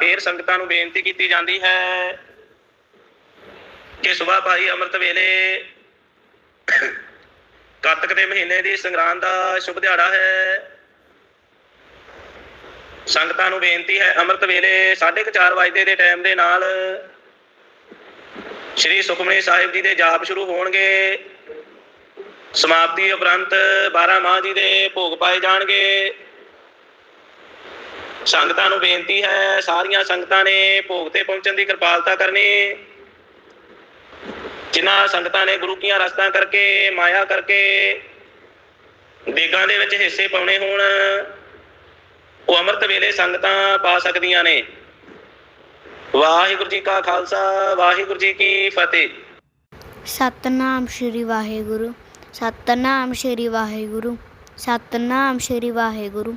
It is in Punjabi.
ਫੇਰ ਸੰਗਤਾਂ ਨੂੰ ਬੇਨਤੀ ਕੀਤੀ ਜਾਂਦੀ ਹੈ ਕਿ ਸੁਬਹ ਭਾਈ ਅੰਮ੍ਰਿਤ ਵੇਲੇ ਕਾਰਤਿਕ ਦੇ ਮਹੀਨੇ ਦੀ ਸੰਗਰਾਂਦ ਦਾ ਸ਼ੁਭ ਦਿਹਾੜਾ ਹੈ। ਸੰਗਤਾਂ ਨੂੰ ਬੇਨਤੀ ਹੈ ਅੰਮ੍ਰਿਤ ਵੇਲੇ 4:30 ਵਜੇ ਦੇ ਟਾਈਮ ਦੇ ਨਾਲ ਸ਼੍ਰੀ ਸੁਖਮਨੀ ਸਾਹਿਬ ਜੀ ਦੇ ਜਾਪ ਸ਼ੁਰੂ ਹੋਣਗੇ। ਸਮਾਪਤੀ ਉਪਰੰਤ 12 ਮਾਹ ਜੀ ਦੇ ਭੋਗ ਪਾਏ ਜਾਣਗੇ। ਸੰਗਤਾਂ ਨੂੰ ਬੇਨਤੀ ਹੈ, ਸਾਰੀਆਂ ਸੰਗਤਾਂ ਨੇ ਭੋਗ ਤੇ ਪਹੁੰਚਣ ਦੀ ਕਿਰਪਾਲਤਾ ਕਰਨੀ। ਜਿਨ੍ਹਾਂ ਸੰਗਤਾਂ ਨੇ ਗੁਰੂ ਕੀਆਂ ਰਸਤਾਂ ਕਰਕੇ, ਮਾਇਆ ਕਰਕੇ ਦੇਗਾਂ ਦੇ ਵਿੱਚ ਹਿੱਸੇ ਪਾਉਣੇ ਹੋਣ, ਉਹ ਅੰਮ੍ਰਿਤ ਵੇਲੇ ਸੰਗਤਾਂ ਪਾ ਸਕਦੀਆਂ ਨੇ। ਵਾਹਿਗੁਰੂ ਜੀ ਕਾ ਖਾਲਸਾ, ਵਾਹਿਗੁਰੂ ਜੀ ਕੀ ਫਤਿਹ। ਸਤਨਾਮ ਸ਼੍ਰੀ ਵਾਹਿਗੁਰੂ, ਸਤਨਾਮ ਸ਼੍ਰੀ ਵਾਹਿਗੁਰੂ, ਸਤਨਾਮ ਸ਼੍ਰੀ ਵਾਹਿਗੁਰੂ।